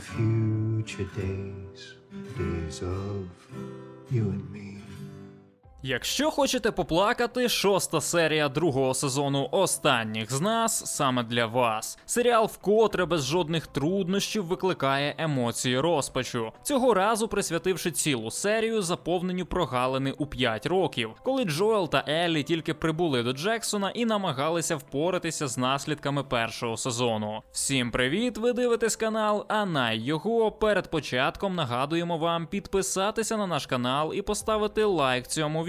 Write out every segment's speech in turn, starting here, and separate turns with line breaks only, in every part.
future days, days of you and me.
Якщо хочете поплакати, шоста серія другого сезону Останніх з нас саме для вас. Серіал вкотре без жодних труднощів викликає емоції розпачу. Цього разу присвятивши цілу серію заповненню прогалини у 5 років, коли Джоел та Еллі тільки прибули до Джексона і намагалися впоратися з наслідками першого сезону. Всім привіт! Ви дивитесь канал, а на його перед початком нагадуємо вам підписатися на наш канал і поставити лайк цьому відео.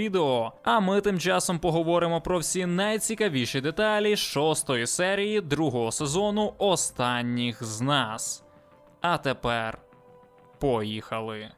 А ми тим часом поговоримо про всі найцікавіші деталі шостої серії другого сезону Останніх з нас. А тепер поїхали.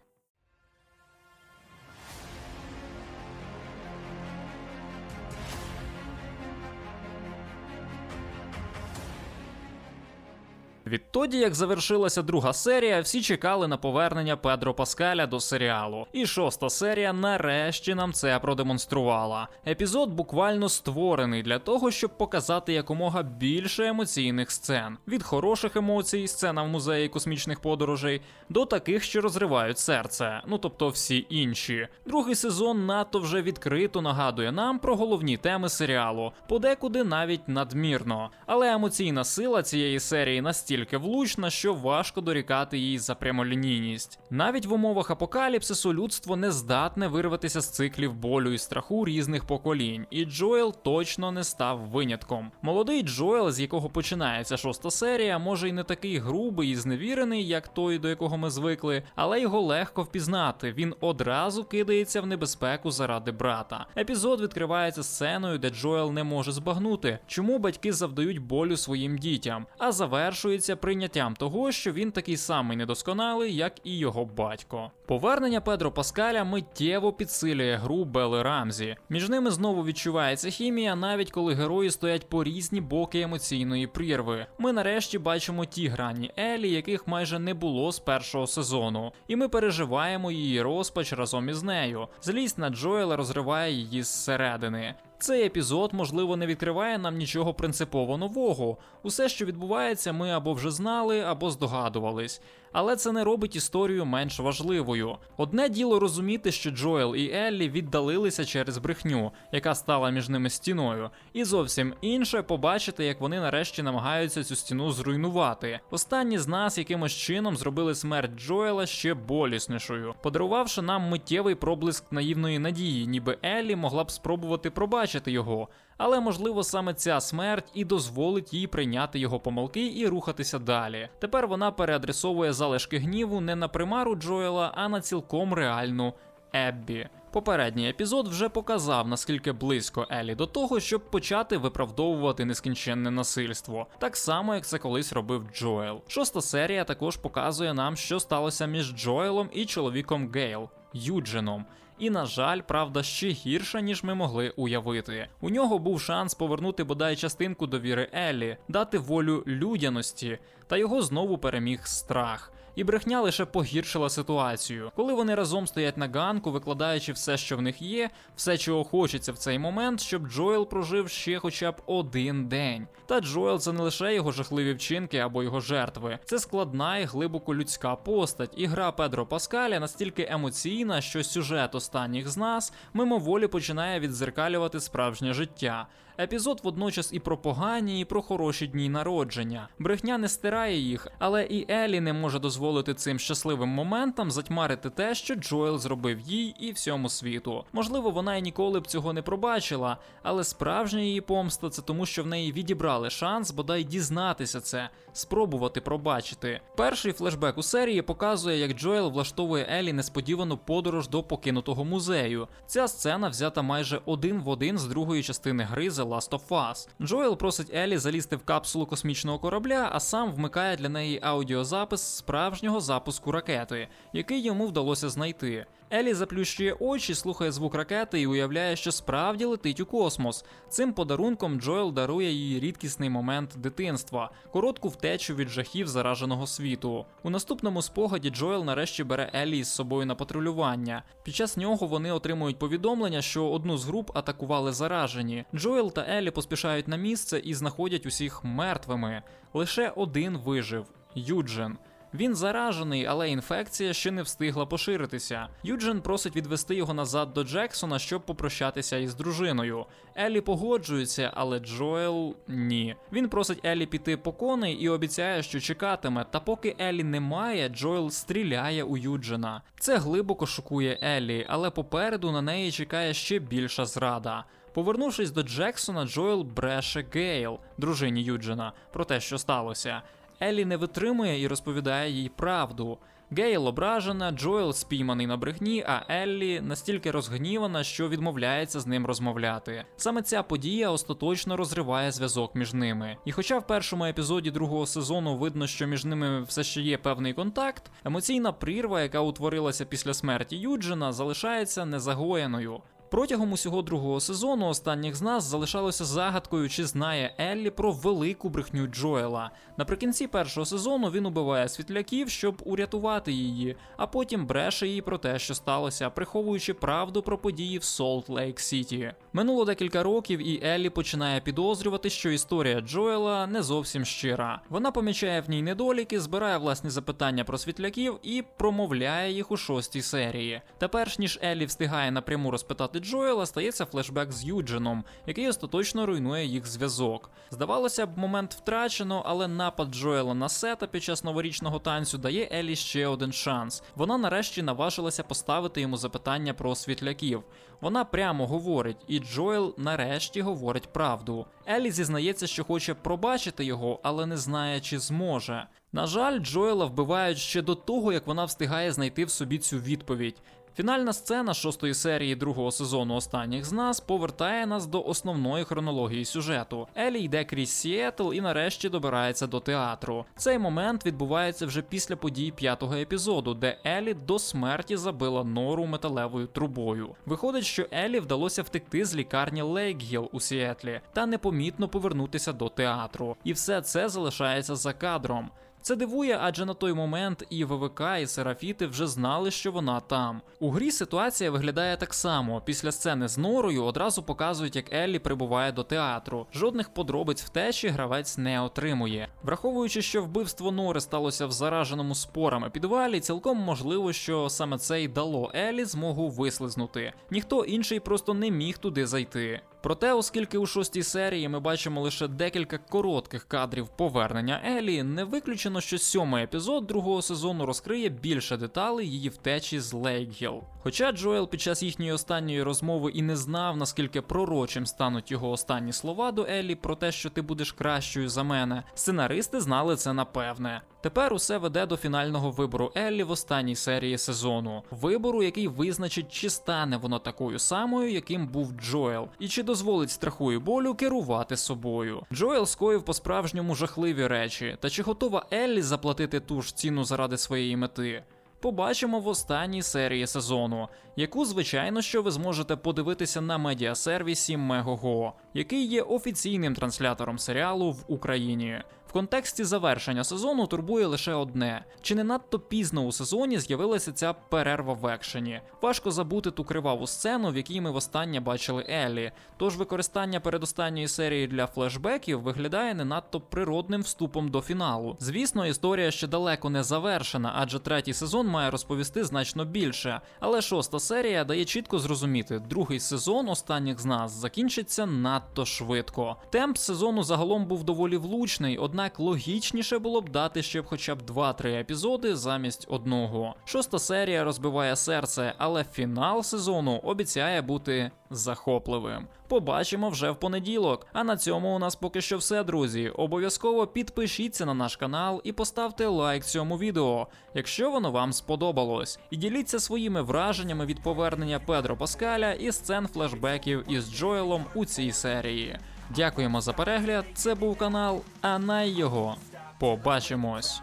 Відтоді, як завершилася друга серія, всі чекали на повернення Педро Паскаля до серіалу. І шоста серія нарешті нам це продемонструвала. Епізод буквально створений для того, щоб показати якомога більше емоційних сцен. Від хороших емоцій, сцена в музеї космічних подорожей, до таких, що розривають серце. Ну тобто всі інші. Другий сезон надто вже відкрито нагадує нам про головні теми серіалу, подекуди навіть надмірно. Але емоційна сила цієї серії настільки влучна, що важко дорікати їй за прямолінійність. Навіть в умовах апокаліпсису людство не здатне вирватися з циклів болю і страху різних поколінь, і Джоел точно не став винятком. Молодий Джоел, з якого починається шоста серія, може й не такий грубий і зневірений, як той, до якого ми звикли, але його легко впізнати. Він одразу кидається в небезпеку заради брата. Епізод відкривається сценою, де Джоел не може збагнути, чому батьки завдають болю своїм дітям, а завершується прийняттям того, що він такий самий недосконалий, як і його батько. Повернення Педро Паскаля миттєво підсилює гру Белли Рамзі. Між ними знову відчувається хімія, навіть коли герої стоять по різні боки емоційної прірви. Ми нарешті бачимо ті грані Елі, яких майже не було з першого сезону, і ми переживаємо її розпач разом із нею. Злість на Джоела розриває її зсередини. Цей епізод, можливо, не відкриває нам нічого принципово нового. Усе, що відбувається, ми або вже знали, або здогадувались. Але це не робить історію менш важливою. Одне діло розуміти, що Джоел і Еллі віддалилися через брехню, яка стала між ними стіною, і зовсім інше побачити, як вони нарешті намагаються цю стіну зруйнувати. Останні з нас якимось чином зробили смерть Джоела ще боліснішою, подарувавши нам миттєвий проблиск наївної надії, ніби Еллі могла б спробувати пробачити його. Але можливо саме ця смерть і дозволить їй прийняти його помилки і рухатися далі. Тепер вона переадресовує залишки гніву не на примару Джоела, а на цілком реальну Еббі. Попередній епізод вже показав, наскільки близько Елі до того, щоб почати виправдовувати нескінченне насильство, так само як це колись робив Джоел. Шоста серія також показує нам, що сталося між Джоелом і чоловіком Гейл. Юдженом. І, на жаль, правда ще гірша, ніж ми могли уявити. У нього був шанс повернути бодай частинку довіри Еллі, дати волю людяності, та його знову переміг страх. І брехня лише погіршила ситуацію. Коли вони разом стоять на ганку, викладаючи все, що в них є, все, чого хочеться в цей момент, щоб Джоел прожив ще хоча б один день. Та Джоел це не лише його жахливі вчинки або його жертви, це складна і глибоко людська постать. І гра Педро Паскаля настільки емоційна, що сюжет останніх з нас мимоволі починає відзеркалювати справжнє життя. Епізод водночас і про погані, і про хороші дні народження. Брехня не стирає їх, але і Елі не може дозволити цим щасливим моментам затьмарити те, що Джоел зробив їй і всьому світу. Можливо, вона й ніколи б цього не пробачила, але справжня її помста це тому, що в неї відібрали шанс бодай дізнатися це, спробувати пробачити. Перший флешбек у серії показує, як Джоел влаштовує Елі несподівану подорож до покинутого музею. Ця сцена взята майже один в один з другої частини гри The Last of Us. Джоел просить Елі залізти в капсулу космічного корабля, а сам вмикає для неї аудіозапис справжнього запуску ракети, який йому вдалося знайти. Елі заплющує очі, слухає звук ракети і уявляє, що справді летить у космос. Цим подарунком Джоел дарує їй рідкісний момент дитинства, коротку втечу від жахів зараженого світу. У наступному спогаді Джоел нарешті бере Елі із собою на патрулювання. Під час нього вони отримують повідомлення, що одну з груп атакували заражені. Джоел та Елі поспішають на місце і знаходять усіх мертвими. Лише один вижив Юджин. Він заражений, але інфекція ще не встигла поширитися. Юджин просить відвести його назад до Джексона, щоб попрощатися із дружиною. Еллі погоджується, але Джоел ні. Він просить Еллі піти по коней і обіцяє, що чекатиме. Та поки Еллі немає, Джоел стріляє у Юджина. Це глибоко шокує Еллі, але попереду на неї чекає ще більша зрада. Повернувшись до Джексона, Джоел бреше Гейл, дружині Юджина, про те, що сталося. Еллі не витримує і розповідає їй правду. Гейл ображена, Джоел спійманий на брехні, а Еллі настільки розгнівана, що відмовляється з ним розмовляти. Саме ця подія остаточно розриває зв'язок між ними. І хоча в першому епізоді другого сезону видно, що між ними все ще є певний контакт, емоційна прірва, яка утворилася після смерті Юджина, залишається незагоєною. Протягом усього другого сезону останніх з нас залишалося загадкою, чи знає Еллі про велику брехню Джоела. Наприкінці першого сезону він убиває світляків, щоб урятувати її, а потім бреше їй про те, що сталося, приховуючи правду про події в Солт Лейк Сіті. Минуло декілька років, і Еллі починає підозрювати, що історія Джоела не зовсім щира. Вона помічає в ній недоліки, збирає власні запитання про світляків і промовляє їх у шостій серії. Та перш ніж Еллі встигає напряму розпитати Джоела, стається флешбек з Юджином, який остаточно руйнує їх зв'язок. Здавалося б, момент втрачено, але напад Джоела на сета під час новорічного танцю дає Еллі ще один шанс. Вона нарешті наважилася поставити йому запитання про світляків. Вона прямо говорить, і Джоел нарешті говорить правду. Еллі зізнається, що хоче пробачити його, але не знає, чи зможе. На жаль, Джоела вбивають ще до того, як вона встигає знайти в собі цю відповідь. Фінальна сцена шостої серії другого сезону останніх з нас повертає нас до основної хронології сюжету. Елі йде крізь Сіетл і нарешті добирається до театру. Цей момент відбувається вже після подій п'ятого епізоду, де Елі до смерті забила нору металевою трубою. Виходить, що Елі вдалося втекти з лікарні Лейкгіл у Сіетлі та непомітно повернутися до театру. І все це залишається за кадром. Це дивує, адже на той момент і ВВК, і Серафіти вже знали, що вона там. У грі ситуація виглядає так само. Після сцени з норою одразу показують, як Еллі прибуває до театру. Жодних подробиць втечі гравець не отримує. Враховуючи, що вбивство нори сталося в зараженому спорами підвалі, цілком можливо, що саме це й дало Еллі змогу вислизнути. Ніхто інший просто не міг туди зайти. Проте, оскільки у шостій серії ми бачимо лише декілька коротких кадрів повернення Елі, не виключено, що сьомий епізод другого сезону розкриє більше деталей її втечі з Лейкгіл. Хоча Джоел під час їхньої останньої розмови і не знав, наскільки пророчим стануть його останні слова до Елі про те, що ти будеш кращою за мене, сценаристи знали це напевне. Тепер усе веде до фінального вибору Еллі в останній серії сезону. Вибору, який визначить, чи стане воно такою самою, яким був Джоел, і чи дозволить страху і болю керувати собою. Джоел скоїв по-справжньому жахливі речі, та чи готова Еллі заплатити ту ж ціну заради своєї мети? Побачимо в останній серії сезону, яку, звичайно, що ви зможете подивитися на медіасервісі Megogo, який є офіційним транслятором серіалу в Україні. В контексті завершення сезону турбує лише одне: чи не надто пізно у сезоні з'явилася ця перерва в екшені? Важко забути ту криваву сцену, в якій ми востаннє бачили Еллі. Тож використання передостанньої серії для флешбеків виглядає не надто природним вступом до фіналу. Звісно, історія ще далеко не завершена, адже третій сезон має розповісти значно більше. Але шоста серія дає чітко зрозуміти, другий сезон останніх з нас закінчиться надто швидко. Темп сезону загалом був доволі влучний, однак логічніше було б дати ще б хоча б 2-3 епізоди замість одного. Шоста серія розбиває серце, але фінал сезону обіцяє бути захопливим. Побачимо вже в понеділок. А на цьому у нас поки що все, друзі. Обов'язково підпишіться на наш канал і поставте лайк цьому відео, якщо воно вам сподобалось. І діліться своїми враженнями від повернення Педро Паскаля і сцен флешбеків із Джоелом у цій серії. Дякуємо за перегляд. Це був канал а най його. Побачимось.